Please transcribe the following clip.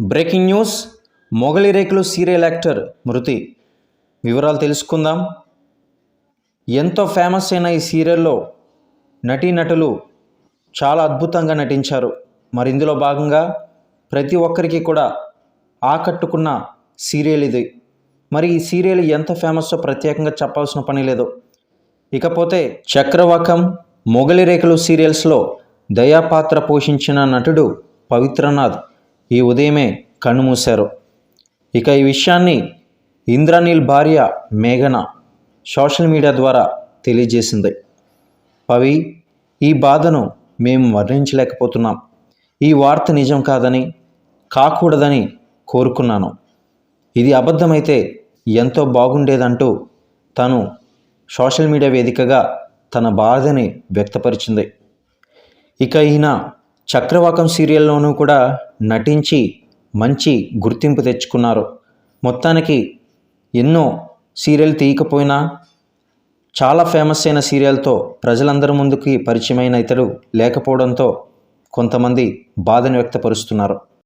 Breaking news మొగలి రేకులు serial actor మృతి. వివరాలు తెలుసుకుందాం. ఎంతో ఫేమస్ అయిన ఈ సీరియల్లో నటీనటులు చాలా అద్భుతంగా నటించారు. మరి ఇందులో భాగంగా ప్రతి ఒక్కరికి కూడా ఆకట్టుకున్న సీరియల్ ఇది. మరి ఈ సీరియల్ ఎంత ఫేమస్సో ప్రత్యేకంగా చెప్పాల్సిన పని లేదు. ఇకపోతే చక్రవాకం మొగలి రేకులు సీరియల్స్లో దయాపాత్ర పోషించిన నటుడు పవిత్రనాథ్. ఈ ఉదయమే కన్నుమూశారు. ఇక ఈ విషయాన్ని ఇంద్రనీల్ భార్య మేఘన సోషల్ మీడియా ద్వారా తెలియజేసింది. పవి ఈ బాధను మేము వర్ణించలేకపోతున్నాం. ఈ వార్త నిజం కాదని కాకూడదని కోరుకున్నాను. ఇది అబద్ధమైతే ఎంతో బాగుండేదంటూ తను సోషల్ మీడియా వేదికగా తన బాధని వ్యక్తపరిచింది. ఇక ఈయన చక్రవాకం సీరియల్లోనూ కూడా నటించి మంచి గుర్తింపు తెచ్చుకున్నారు. మొత్తానికి ఎన్నో సీరియల్ తీయకపోయినా చాలా ఫేమస్ అయిన సీరియల్తో ప్రజలందరి ముందుకి పరిచయమైన ఇతడు లేకపోవడంతో కొంతమంది బాధను వ్యక్తపరుస్తున్నారు.